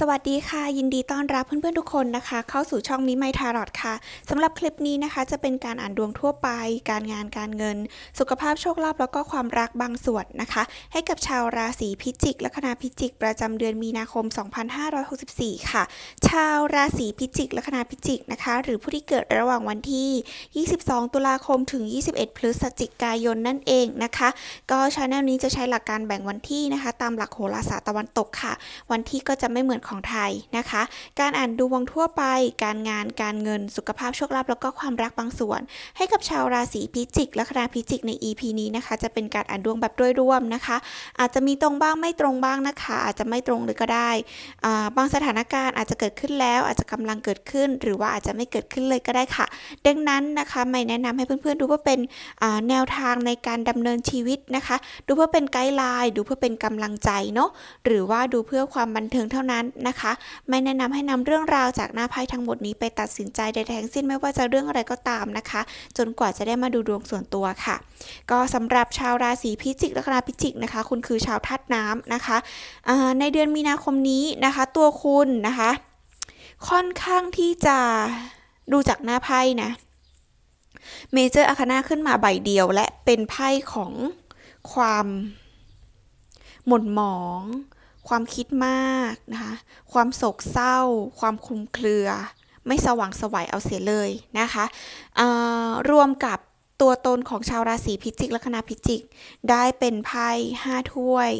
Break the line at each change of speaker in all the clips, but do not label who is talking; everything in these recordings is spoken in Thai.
สวัสดีค่ะ ยินดีต้อนรับเพื่อนๆทุกคนนะคะ เข้าสู่ช่องมิไมทารอดค่ะสำหรับคลิปนี้นะคะ จะเป็นการอ่านดวงทั่วไป การงานการเงิน สุขภาพโชคลาภแล้วก็ความรักบางส่วนนะคะ ให้กับชาวราศีพิจิก และคณะพิจิก ประจำเดือนมีนาคม 2564 ค่ะ ชาวราศีพิจิก และคณะพิจิกนะคะ หรือผู้ที่เกิดระหว่างวันที่ 22 ตุลาคมถึง 21 พฤศจิกายนนั่นเองนะคะ ก็ชาแนลนี้จะใช้หลักการแบ่งวันที่นะคะ ตามหลักโหราศาสตร์ตะวันตกค่ะ วันที่ก็จะไม่เหมือนของไทยนะคะ การอ่านดวงทั่วไป การงาน การเงิน สุขภาพโชคลาภแล้วก็ความรักบางส่วน ให้กับชาวราศีพิจิก และคณะพิจิกใน EP นี้นะคะ จะเป็นการอ่านดวงแบบโดยรวมนะคะ อาจจะมีตรงบ้างไม่ตรงบ้างนะคะ อาจจะไม่ตรงเลยก็ได้ บางสถานการณ์อาจจะเกิดขึ้นแล้ว อาจจะกำลังเกิดขึ้น หรือว่าอาจจะไม่เกิดขึ้นเลยก็ได้ค่ะ ดังนั้นนะคะไม่แนะนำให้เพื่อนๆดูว่าเป็นแนวทางในการดำเนินชีวิตนะคะ ดูเพื่อเป็นไกด์ไลน์ ดูเพื่อเป็นกำลังใจเนาะ หรือว่าดูเพื่อความบันเทิงเท่านั้นนะคะ ไม่แนะนำให้นำเรื่องราวจากหน้าไพ่ทั้งหมดนี้ไปตัดสินใจใดๆทั้งสิ้นไม่ว่าจะเรื่องอะไรก็ตามนะคะ จนกว่าจะได้มาดูดวงส่วนตัวค่ะ ก็สำหรับชาวราศีพิจิกและคณะพิจิกนะคะ คุณคือชาวธาตุน้ำนะคะในเดือนมีนาคมนี้นะคะ ตัวคุณนะคะ ค่อนข้างที่จะดูจากหน้าไพ่นะเมเจอร์อาคานาขึ้นมาใบเดียวและเป็นไพ่ของความหม่นหมอง ความคิดมากนะคะความโศกเศร้า ความคลุมเครือ ไม่สว่างสวัยเอาเสียเลยนะคะรวมกับ ตัวตนของชาวราศีพิจิกและคณะพิจิก ได้เป็นไพ่ห้าถ้วย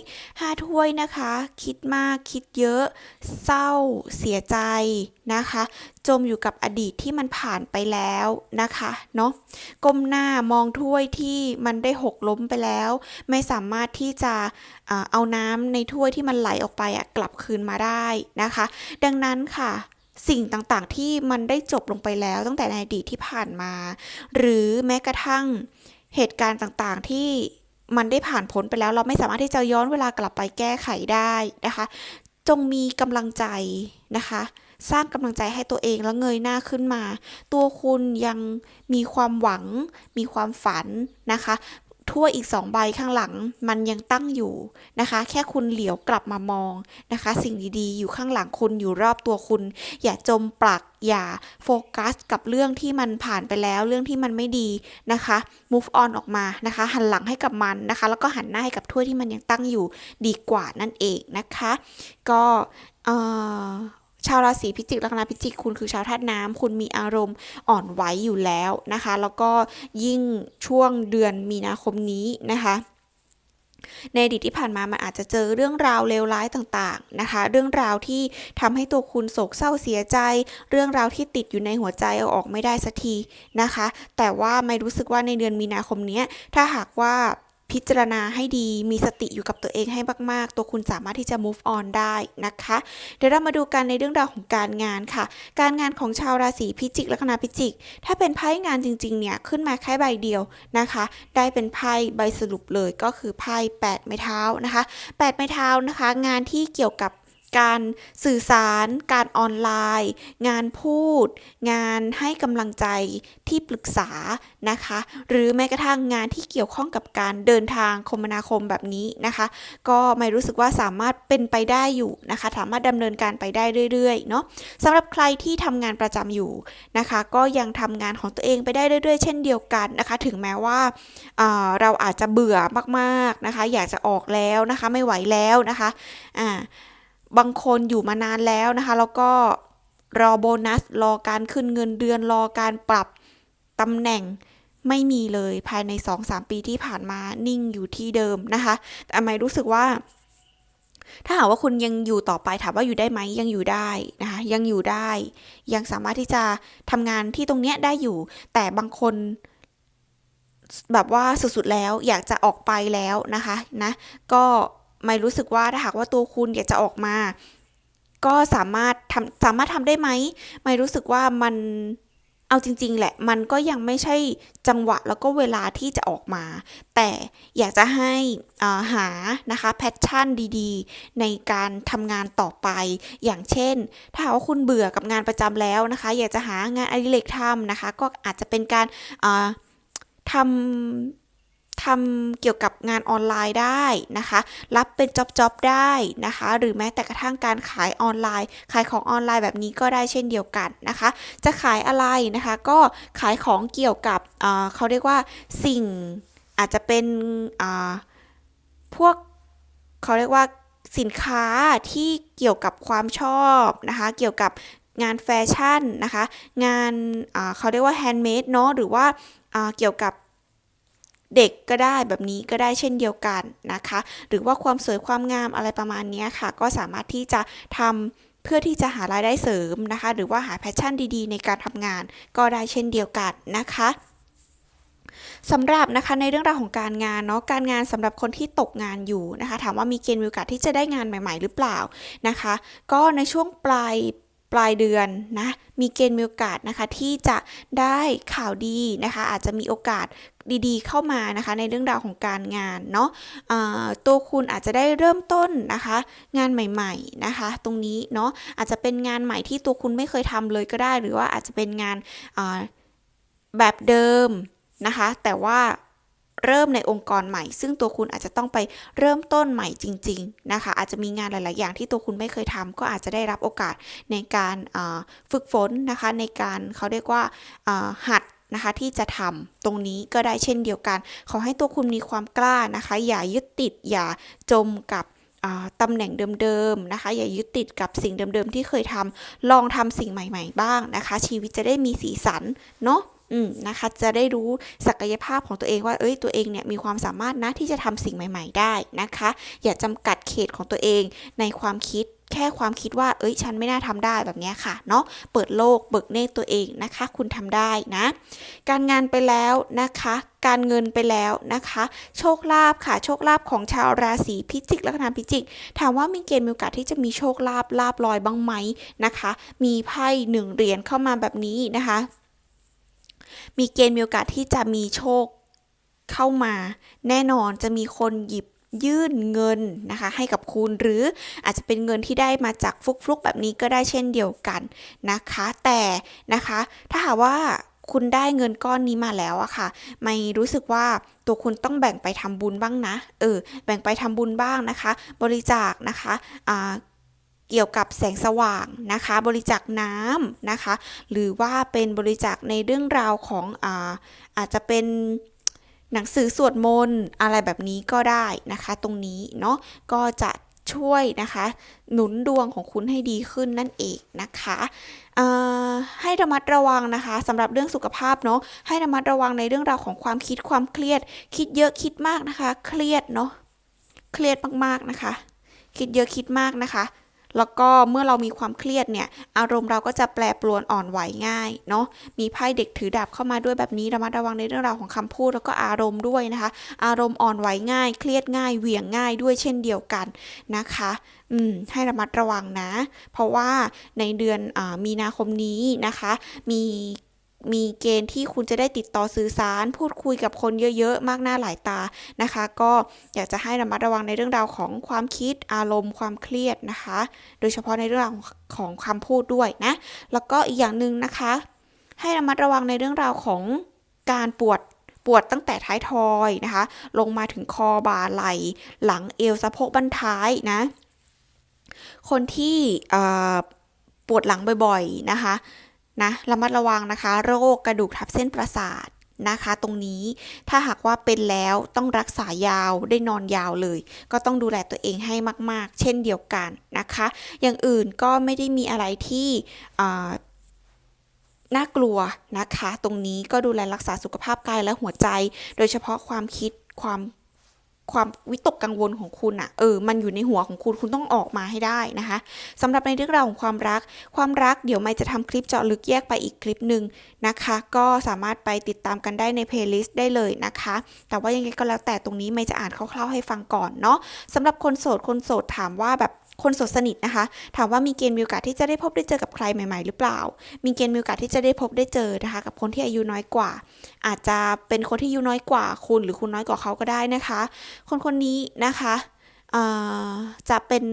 ห้าถ้วยนะคะ คิดมากคิดเยอะ เศร้า เสียใจนะคะ จมอยู่กับอดีตที่มันผ่านไปแล้วนะคะเนาะก้มหน้ามองถ้วยที่มันได้หกล้มไปแล้ว ไม่สามารถที่จะเอาน้ำในถ้วยที่มันไหลออกไปกลับคืนมาได้นะคะ ดังนั้นค่ะ สิ่งต่างๆ ที่มันได้จบลงไปแล้วตั้งแต่ในอดีตที่ผ่านมา หรือแม้กระทั่งเหตุการณ์ต่างๆที่มันได้ผ่านพ้นไปแล้ว เราไม่สามารถที่จะย้อนเวลากลับไปแก้ไขได้นะคะ จงมีกำลังใจนะคะ สร้างกำลังใจให้ตัวเองแล้วเงยหน้าขึ้นมา ตัวคุณยังมีความหวัง มีความฝันนะคะ ถ้วยอีกสองใบข้างหลังมันยังตั้งอยู่นะคะ แค่คุณเหลียวกลับมามองนะคะ สิ่งดีๆ อยู่ข้างหลังคุณอยู่รอบตัวคุณ อย่าจมปลักอย่าโฟกัสกับเรื่องที่มันผ่านไปแล้วเรื่องที่มันไม่ดีนะคะ move on ออกมานะคะ หันหลังให้กับมันนะคะ แล้วก็หันหน้าให้กับถ้วยที่มันยังตั้งอยู่ดีกว่านั่นเองนะคะ ก็เอ่อ ชาวราศีพิจิกลัคนาพิจิกคุณคือชาวธาตุน้ำคุณมีอารมณ์อ่อนไหวอยู่แล้วนะคะ แล้วก็ยิ่งช่วงเดือนมีนาคมนี้นะคะในอดีตที่ผ่านมามันอาจจะเจอเรื่องราวเลวร้ายต่างๆนะคะ เรื่องราวที่ทำให้ตัวคุณโศกเศร้าเสียใจ เรื่องราวที่ติดอยู่ในหัวใจเอาออกไม่ได้สักทีนะคะ แต่ว่าไม่รู้สึกว่าในเดือนมีนาคมนี้ถ้าหากว่า พิจารณาให้ดีมีสติอยู่กับตัวเองให้มาก ๆ ตัวคุณสามารถที่จะ move on ได้นะคะ เดี๋ยวเรามาดูกันในเรื่องราวของการงานค่ะ การงานของชาวราศีพิจิกและคณะพิจิก ถ้าเป็นไพ่งานจริง ๆ เนี่ยขึ้นมาแค่ใบเดียวนะคะ ได้เป็นไพ่ใบสรุปเลยก็คือไพ่8ไม้เท้านะคะ8ไม้เท้านะคะ งานที่เกี่ยวกับ การสื่อสาร การออนไลน์ งานพูด งานให้กำลังใจที่ปรึกษานะคะ หรือแม้กระทั่งงานที่เกี่ยวข้องกับการเดินทางคมนาคมแบบนี้นะคะ ก็ไม่รู้สึกว่าสามารถเป็นไปได้อยู่นะคะ สามารถดำเนินการไปได้เรื่อยๆเนาะสำหรับใครที่ทำงานประจำอยู่นะคะ ก็ยังทำงานของตัวเองไปได้เรื่อยๆ เช่นเดียวกันนะคะ ถึงแม้ว่าอ่าเราอาจจะเบื่อมากๆนะคะ อยากจะออกแล้วนะคะ ไม่ไหวแล้วนะคะอ่า บางคนอยู่มานานแล้วนะคะ แล้วก็รอโบนัส รอการขึ้นเงินเดือน รอการปรับตำแหน่งไม่มีเลยภายใน 2-3 ปีที่ผ่านมานิ่งอยู่ที่เดิมนะคะ แต่ไม่รู้สึกว่า ถ้าหากว่าคุณยังอยู่ต่อไปถามว่าอยู่ได้ไหมยังอยู่ได้นะคะยังอยู่ได้ ยังสามารถที่จะทำงานที่ตรงเนี้ยได้อยู่ แต่บางคนแบบว่าสุดๆแล้วอยากจะออกไปแล้วนะคะนะ ก็ ไม่รู้สึกว่าถ้าหากว่าตัวคุณอยากจะออกมา ก็สามารถทำสามารถทำได้ไหมไม่รู้สึกว่ามันเอาจริง ๆ แหละ มันก็ยังไม่ใช่จังหวะแล้วก็เวลาที่จะออกมา แต่อยากจะให้อาหานะคะแพชชั่นดีๆ ในการทำงานต่อไป อย่างเช่น ถ้าหากว่าคุณเบื่อกับงานประจำแล้วนะคะ อยากจะหางานอดิเรกทำนะคะ ก็อาจจะเป็นการาทำ ทำเกี่ยวกับงานออนไลน์ได้นะคะ รับเป็นจ็อบๆได้นะคะ หรือแม้แต่กระทั่งการขายออนไลน์ ขายของออนไลน์แบบนี้ก็ได้เช่นเดียวกันนะคะ จะขายอะไรนะคะ ก็ขายของเกี่ยวกับเเขาเรียกว่าสิ่งอาจจะเป็นพวกเขาเรียกว่าสินค้าที่เกี่ยวกับความชอบนะคะ เกี่ยวกับงานแฟชั่นนะคะ งานเขาเรียกว่าแฮนด์เมดเนาะหรือว่าเกี่ยวกับ เด็กก็ได้แบบนี้ก็ได้เช่นเดียวกันนะคะ หรือว่าความสวยความงามอะไรประมาณนี้ค่ะ ก็สามารถที่จะทำเพื่อที่จะหารายได้เสริมนะคะ หรือว่าหาแพชชั่นดีๆ ในการทำงานก็ได้เช่นเดียวกันนะคะสำหรับนะคะในเรื่องราวของการงานเนาะการงานสำหรับคนที่ตกงานอยู่นะคะ ถามว่ามีเกณฑ์มีโอกาสที่จะได้งานใหม่ ๆ หรือเปล่านะคะ ก็ในช่วงปลาย ลายเดือนนะมีเกณฑ์มีโอกาสนะคะที่จะได้ข่าวดีนะคะ อาจจะมีโอกาสดีๆ เข้ามานะคะ ในเรื่องราวของการงานเนาะะตัวคุณอาจจะได้เริ่มต้นนะคะ งานใหม่ๆนะคะ ตรงนี้เนาะอาจจะเป็นงานใหม่ที่ตัวคุณไม่เคยทำเลยก็ได้ หรือว่าอาจจะเป็นงานแบบเดิมนะคะ แต่ว่า เริ่มในองค์กรใหม่ ซึ่งตัวคุณอาจจะต้องไปเริ่มต้นใหม่จริง ๆ นะคะ อาจจะมีงานหลาย ๆ อย่างที่ตัวคุณไม่เคยทำก็อาจจะได้รับโอกาสในการฝึกฝนนะคะ ในการเขาเรียกว่าหัดนะคะที่จะทำตรงนี้ก็ได้เช่นเดียวกัน ขอให้ตัวคุณมีความกล้านะคะ อย่ายึดติดอย่าจมกับตำแหน่งเดิมๆนะคะ อย่ายึดติดกับสิ่งเดิมๆที่เคยทำลองทำสิ่งใหม่ ๆ บ้างนะคะ ชีวิตจะได้มีสีสันเนาะ อืมนะคะ จะได้รู้ศักยภาพของตัวเองว่าเอ้ยตัวเองเนี่ยมีความสามารถนะที่จะทำสิ่งใหม่ ๆ ได้นะคะ อย่าจำกัดเขตของตัวเองในความคิดแค่ความคิดว่า เอ้ย ฉันไม่น่าทำได้แบบนี้ค่ะ เนาะ เปิดโลก เบิกเนตตัวเองนะคะ คุณทำได้นะ การงานไปแล้วนะคะ การเงินไปแล้วนะคะ โชคลาภค่ะ โชคลาภของชาวราศีพิจิก และคณะพิจิก ถามว่ามีเกณฑ์มีโอกาสที่จะมีโชคลาภลาบลอยบ้างไหมนะคะ มีไพ่หนึ่งเหรียญเข้ามาแบบนี้นะคะ มีเกณฑ์มีโอกาสที่จะมีโชคเข้ามา แน่นอนจะมีคนหยิบยื่นเงินนะคะให้กับคุณหรืออาจจะเป็นเงินที่ได้มาจากฟุกฟุกแบบนี้ก็ได้เช่นเดียวกันนะคะ แต่นะคะถ้าหากว่าคุณได้เงินก้อนนี้มาแล้วอะค่ะ ไม่รู้สึกว่าตัวคุณต้องแบ่งไปทำบุญบ้างนะ เออ แบ่งไปทำบุญบ้างนะคะ บริจาคนะคะ อ่า เกี่ยวกับแสงสว่างนะคะ บริจาคน้ำนะคะ หรือว่าเป็นบริจาคในเรื่องราวของอาอาจจะเป็นหนังสือสวดมนต์อะไรแบบนี้ก็ได้นะคะ ตรงนี้เนาะก็จะช่วยนะคะ หนุนดวงของคุณให้ดีขึ้นนั่นเองนะคะให้ระมัดระวังนะคะสำหรับเรื่องสุขภาพเนาะให้ระมัดระวังในเรื่องราวของความคิดความเครียด คิดเยอะคิดมากนะคะ เครียดเนาะเครียดมากๆนะคะ คิดเยอะคิดมากนะคะ แล้วก็เมื่อเรามีความเครียดเนี่ย อารมณ์เราก็จะแปรปรวนอ่อนไหวง่ายเนาะมีไพ่เด็กถือดาบเข้ามาด้วยแบบนี้ระมัดระวังในเรื่องราวของคำพูดแล้วก็อารมณ์ด้วยนะคะ อารมณ์อ่อนไหวง่าย เครียดง่าย เหวี่ยงง่ายด้วยเช่นเดียวกันนะคะ อืมให้ระมัดระวังนะ เพราะว่าในเดือนอมีนาคมนี้นะคะ มี มีเกณฑ์ที่คุณจะได้ติดต่อสื่อสาร พูดคุยกับคนเยอะๆ มากหน้าหลายตานะคะ ก็อยากจะให้ระมัดระวังในเรื่องราวของความคิดอารมณ์ความเครียดนะคะ โดยเฉพาะในเรื่องของคำพูดด้วยนะ แล้วก็อีกอย่างหนึ่งนะคะ ให้ระมัดระวังในเรื่องราวของการปวดปวดตั้งแต่ท้ายทอยนะคะ ลงมาถึงคอบ่าไหล่หลังเอวสะโพกบั้นท้ายนะ คนที่ปวดหลังบ่อยๆนะคะ นะระมัดระวังนะคะ โรคกระดูกทับเส้นประสาทนะคะ ตรงนี้ถ้าหากว่าเป็นแล้วต้องรักษายาวได้นอนยาวเลย ก็ต้องดูแลตัวเองให้มาก ๆ เช่นเดียวกันนะคะ อย่างอื่นก็ไม่ได้มีอะไรที่น่ากลัวนะคะ ตรงนี้ก็ดูแลรักษาสุขภาพกายและหัวใจ โดยเฉพาะความคิดความ ความวิตกกังวลของคุณอะเออ มันอยู่ในหัวของคุณ คุณต้องออกมาให้ได้นะคะสำหรับในเรื่องราวของความรัก ความรักเดี๋ยวไม่จะทำคลิปเจาะลึกแยกไปอีกคลิปหนึ่งนะคะ ก็สามารถไปติดตามกันได้ในเพลย์ลิสต์ได้เลยนะคะ แต่ว่ายังไงก็แล้วแต่ตรงนี้ไม่จะอ่านคร่าวๆให้ฟังก่อนเนาะสำหรับคนโสดคนโสดถามว่าแบบ คนสดสนิทนะคะ ถามว่ามีเกณฑ์มีโอกาสที่จะได้พบได้เจอกับใครใหม่ ๆ หรือเปล่า มีเกณฑ์มีโอกาสที่จะได้พบได้เจอนะคะ กับคนที่อายุน้อยกว่า อาจจะเป็นคนที่อายุน้อยกว่าคุณหรือคุณน้อยกว่าเขาก็ได้นะคะ คนคนนี้นะคะจะเป็น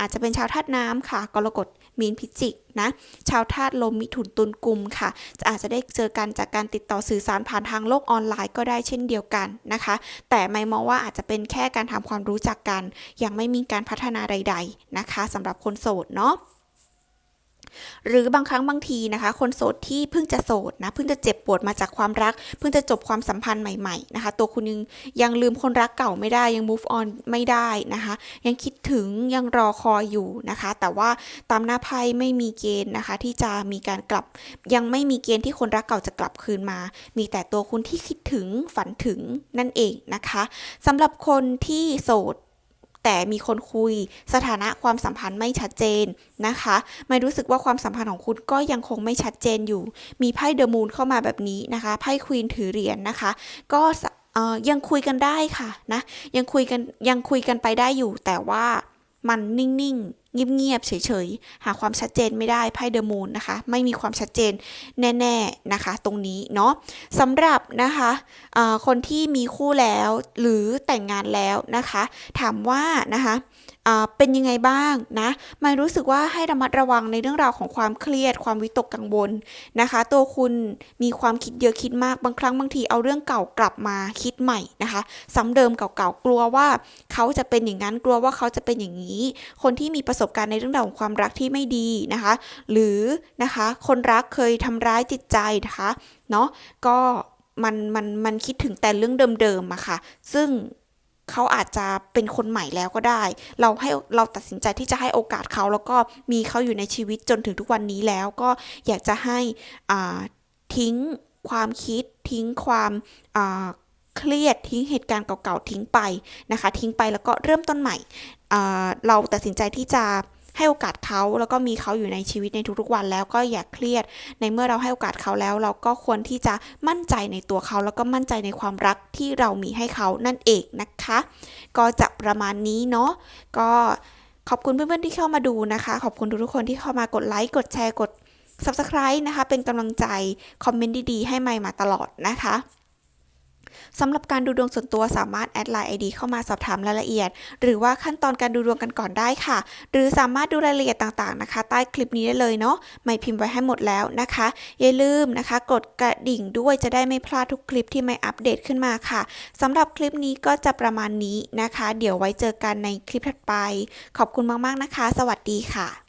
อาจจะเป็นชาวธาตุน้ำค่ะกรกฎ มีนพิจิกนะชาวธาตุลมมิถุนตุลกุมค่ะ จะอาจจะได้เจอกันจากการติดต่อสื่อสารผ่านทางโลกออนไลน์ก็ได้เช่นเดียวกันนะคะ แต่ไม่มองว่าอาจจะเป็นแค่การทำความรู้จักกัน ยังไม่มีการพัฒนาใด ๆนะคะสำหรับคนโสดเนาะ หรือบางครั้งบางทีนะคะ คนโสดที่เพิ่งจะโสดนะเพิ่งจะเจ็บปวดมาจากความรัก เพิ่งจะจบความสัมพันธ์ใหม่ๆนะคะ ตัวคุณยังยังลืมคนรักเก่าไม่ได้ยัง move on ไม่ได้นะคะ ยังคิดถึงยังรอคอยอยู่นะคะ แต่ว่าตามหน้าไพ่ไม่มีเกณฑ์นะคะ ที่จะมีการกลับ ยังไม่มีเกณฑ์ที่คนรักเก่าจะกลับคืนมา มีแต่ตัวคุณที่คิดถึงฝันถึงนั่นเองนะคะสำหรับคนที่โสด แต่มีคนคุยสถานะความสัมพันธ์ไม่ชัดเจนนะคะไม่รู้สึกว่าความสัมพันธ์ของคุณก็ยังคงไม่ชัดเจนอยู่ มีไพ่เดอะมูนเข้ามาแบบนี้นะคะไพ่ควีนถือเหรียญนะคะ ก็ยังคุยกันได้ค่ะนะยังคุยกันยังคุยกันไปได้อยู่ แต่ว่ามันนิ่งๆ เงียบๆเฉยๆ หาความชัดเจนไม่ได้ไพ่เดอะมูนนะคะ ไม่มีความชัดเจนแน่ๆนะคะ ตรงนี้เนาะสำหรับนะคะคนที่มีคู่แล้วหรือแต่งงานแล้วนะคะ ถามว่านะคะเป็นยังไงบ้างนะไม่รู้สึกว่าให้ระมัดระวังในเรื่องราวของความเครียด ความวิตกกังวลนะคะ ตัวคุณมีความคิดเยอะคิดมากบางครั้งบางทีเอาเรื่องเก่ากลับมาคิดใหม่นะคะซ้ำเดิมเก่าๆกลัวว่าเขาจะเป็นอย่างนั้นกลัวว่าเขาจะเป็นอย่างนี้ คนที่มีประสบการณ์ในเรื่องราวของความรักที่ไม่ดีนะคะ หรือนะคะคนรักเคยทำร้ายจิตใจนะคะเนาะก็มันมันมันคิดถึงแต่เรื่องเดิมๆอะค่ะ ซึ่งเขาอาจจะเป็นคนใหม่แล้วก็ได้ เราให้เราตัดสินใจที่จะให้โอกาสเขาแล้วก็มีเขาอยู่ในชีวิตจนถึงทุกวันนี้แล้วก็อยากจะให้ทิ้งความคิดทิ้งความ เครียดทิ้งเหตุการณ์เก่าๆทิ้งไปนะคะ ทิ้งไปแล้วก็เริ่มต้นใหม่ เราตัดสินใจที่จะให้โอกาสเขาแล้วก็มีเขาอยู่ในชีวิตในทุกๆวันแล้วก็อย่าเครียด ในเมื่อเราให้โอกาสเขาแล้ว เราก็ควรที่จะมั่นใจในตัวเขา แล้วก็มั่นใจในความรักที่เรามีให้เขานั่นเองนะคะ ก็จะประมาณนี้เนาะก็ขอบคุณเพื่อนๆที่เข้ามาดูนะคะ ขอบคุณทุกๆคนที่เข้ามากดไลค์กดแชร์กด Subscribe นะคะ เป็นกำลังใจ คอมเมนต์ดีๆ ให้ใหม่มาตลอดนะคะ สำหรับการดูดวงส่วนตัวสามารถแอดไลน์ ID เข้ามาสอบถามรายละเอียด หรือว่าขั้นตอนการดูดวงกันก่อนได้ค่ะ หรือสามารถดูรายละเอียดต่างๆนะคะ ใต้คลิปนี้ได้เลยเนาะไม่พิมพ์ไว้ให้หมดแล้วนะคะ อย่าลืมนะคะ กดกระดิ่งด้วยจะได้ไม่พลาดทุกคลิปที่ไม่อัปเดตขึ้นมาค่ะสำหรับคลิปนี้ก็จะประมาณนี้นะคะ เดี๋ยวไว้เจอกันในคลิปถัดไป ขอบคุณมากๆนะคะ สวัสดีค่ะ